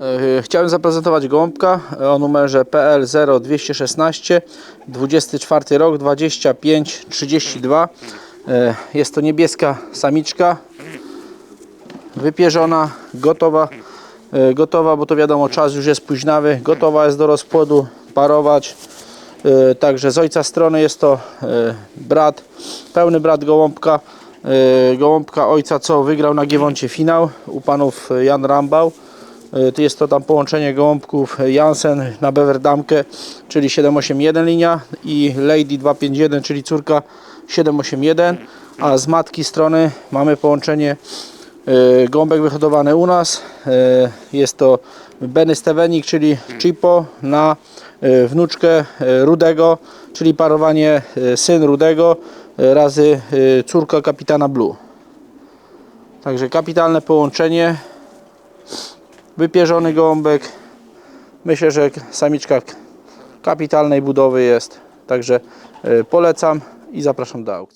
E, Chciałem zaprezentować gołąbka o numerze PL 0216 24 rok 2532 E, Jest to niebieska samiczka wypierzona, gotowa e, gotowa, bo to wiadomo czas już jest późnawy, gotowa jest do rozpłodu, parować. E, Także z ojca strony jest to e, brat, pełny brat gołąbka. E, gołąbka ojca, co wygrał na Giewoncie finał u panów Jan Rambał. E, Jest to tam połączenie gołąbków Jansen na Beverdamkę, czyli 781 linia i Lady 251, czyli córka 781, a z matki strony mamy połączenie e, gołąbek wyhodowany u nas. E, Jest to Benny Stevenik, czyli Chipo na wnuczkę Rudego, czyli parowanie syn Rudego razy córka kapitana Blue. Także kapitalne połączenie wypierzony gołąbek. Myślę, że samiczka kapitalnej budowy jest. Także e, polecam i zapraszam do aukcji.